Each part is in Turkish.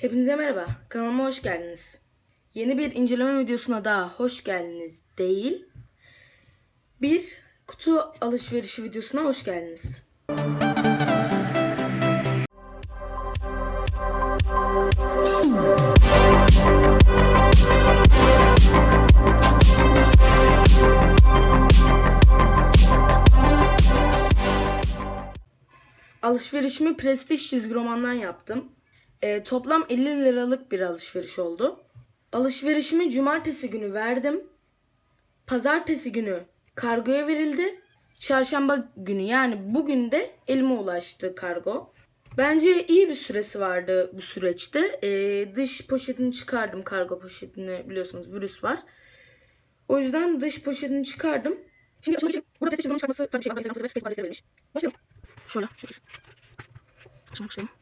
Hepinize merhaba. Kanalıma hoş geldiniz. Yeni bir inceleme videosuna daha hoş geldiniz değil. Bir kutu alışverişi videosuna hoş geldiniz. Alışverişimi Prestige çizgi romandan yaptım. Ee, toplam 50 liralık bir alışveriş oldu. Alışverişimi cumartesi günü verdim. Pazartesi günü kargoya verildi. Çarşamba günü yani bugün de elime ulaştı kargo. Bence iyi bir süresi vardı bu süreçte. Ee, dış poşetini çıkardım kargo poşetini biliyorsunuz virüs var. O yüzden dış poşetini çıkardım. Şimdi açmak için burada Prestige çizgi romanı çıkartması farklı şey var. Instagram ve Facebook adresleri verilmiş. Başlayalım. Şöyle şöyle. Açmak başlayalım.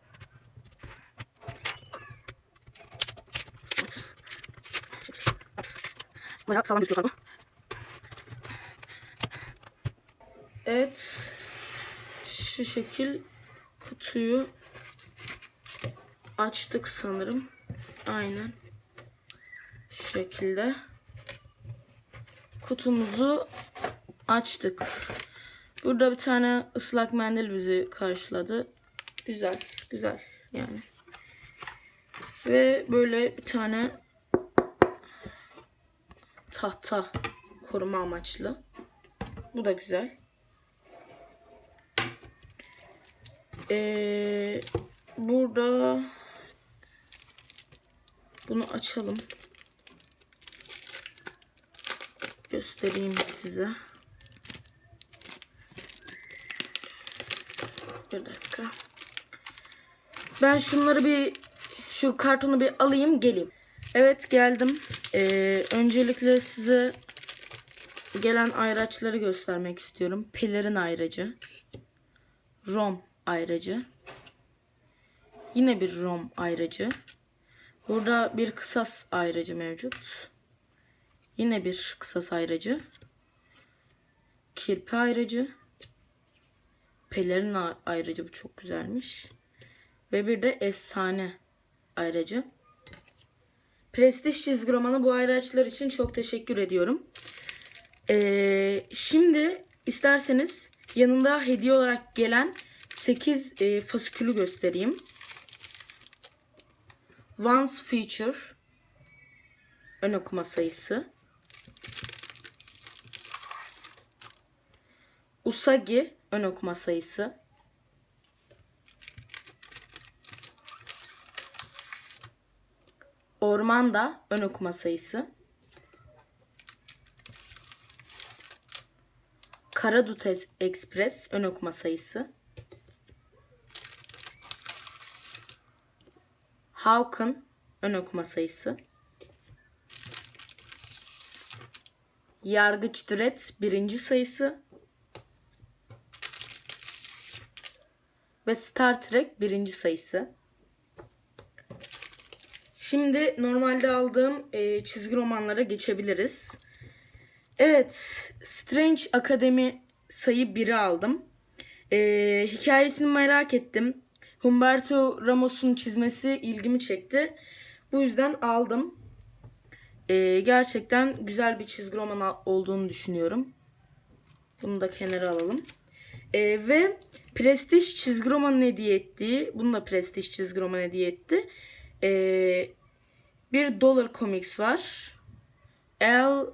Evet. Ups. Bayağı sağlam gözüküyor galiba. Evet. Şu şekil kutuyu açtık sanırım. Aynen. Şu şekilde. Kutumuzu açtık. Burada bir tane ıslak mendil bizi karşıladı. Güzel, güzel yani. Ve böyle bir tane tahta koruma amaçlı. Bu da güzel. Ee, burada bunu açalım. Göstereyim size. Bir dakika. Ben şunları bir şu kartonu bir alayım geleyim. Evet geldim. Ee, öncelikle size gelen ayraçları göstermek istiyorum. Pelerin ayracı. Rom ayracı. Yine bir rom ayracı. Burada bir kısas ayracı mevcut. Yine bir kısas ayracı. Kirpi ayracı. Pelerin ayracı bu çok güzelmiş. Ve bir de efsane ayracı. Prestij çizgi romanı bu ayraçlar için çok teşekkür ediyorum. Ee, şimdi isterseniz yanında hediye olarak gelen 8 e, fasikülü göstereyim. Once Feature ön okuma sayısı. Usagi ön okuma sayısı. Ormanda ön okuma sayısı. Karadut Es- Express ön okuma sayısı. Hawken ön okuma sayısı. Yargıç Dredd birinci sayısı. Ve Star Trek birinci sayısı. Şimdi normalde aldığım e, çizgi romanlara geçebiliriz. Evet, Strange Academy sayı 1'i aldım. E, hikayesini merak ettim. Humberto Ramos'un çizmesi ilgimi çekti. Bu yüzden aldım. E, gerçekten güzel bir çizgi roman olduğunu düşünüyorum. Bunu da kenara alalım. E, ve Prestige çizgi romanı hediye ettiği, bunu da Prestige çizgi romanı hediye etti. E, bir Dollar Comics var. L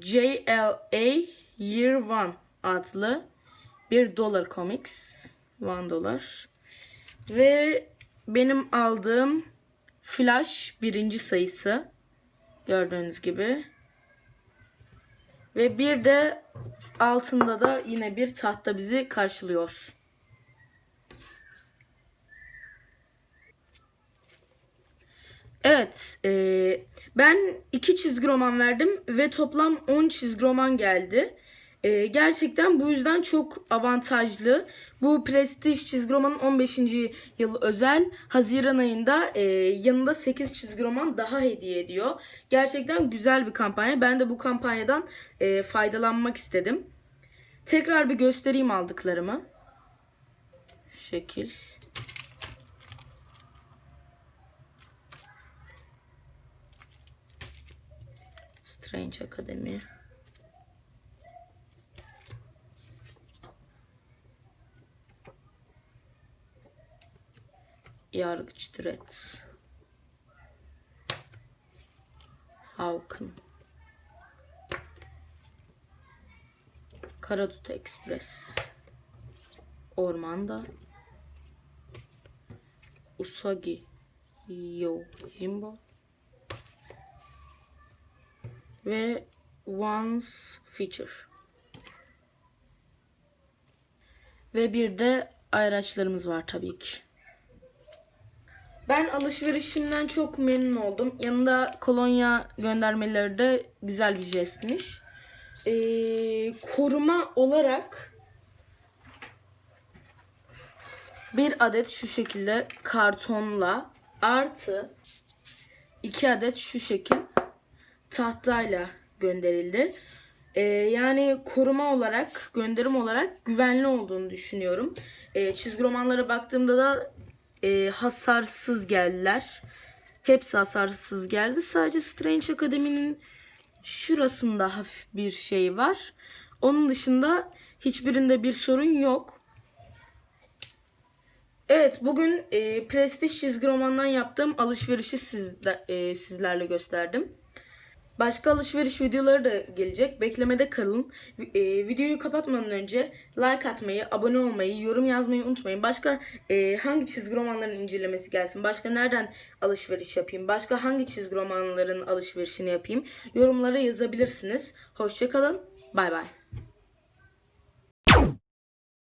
JLA Year One adlı bir Dollar Comics. One dolar. Ve benim aldığım Flash birinci sayısı. Gördüğünüz gibi. Ve bir de altında da yine bir tahta bizi karşılıyor. Evet, eee, ben iki çizgi roman verdim ve toplam 10 çizgi roman geldi. Eee, gerçekten bu yüzden çok avantajlı. Bu Prestige çizgi romanın 15. yılı özel Haziran ayında eee, yanında 8 çizgi roman daha hediye ediyor. Gerçekten güzel bir kampanya. Ben de bu kampanyadan eee, faydalanmak istedim. Tekrar bir göstereyim aldıklarımı. Şekil. Strange Academy. Yargıç Dredd. Halkın. Karadut Express. Ormanda. Usagi Yojimbo. Ve Once Feature. Ve bir de ayraçlarımız var tabii ki. Ben alışverişimden çok memnun oldum. Yanında kolonya göndermeleri de güzel bir jestmiş. Ee, koruma olarak bir adet şu şekilde kartonla artı iki adet şu şekil tahtayla gönderildi. Ee, yani koruma olarak, gönderim olarak güvenli olduğunu düşünüyorum. Ee, çizgi romanlara baktığımda da e, hasarsız geldiler. Hepsi hasarsız geldi. Sadece Strange Academy'nin şurasında hafif bir şey var. Onun dışında hiçbirinde bir sorun yok. Evet bugün e, Prestige çizgi romandan yaptığım alışverişi sizle, e, sizlerle gösterdim. Başka alışveriş videoları da gelecek. Beklemede kalın. E, videoyu kapatmadan önce like atmayı, abone olmayı, yorum yazmayı unutmayın. Başka e, hangi çizgi romanların incelemesi gelsin? Başka nereden alışveriş yapayım? Başka hangi çizgi romanların alışverişini yapayım? Yorumlara yazabilirsiniz. Hoşçakalın. Bay bay.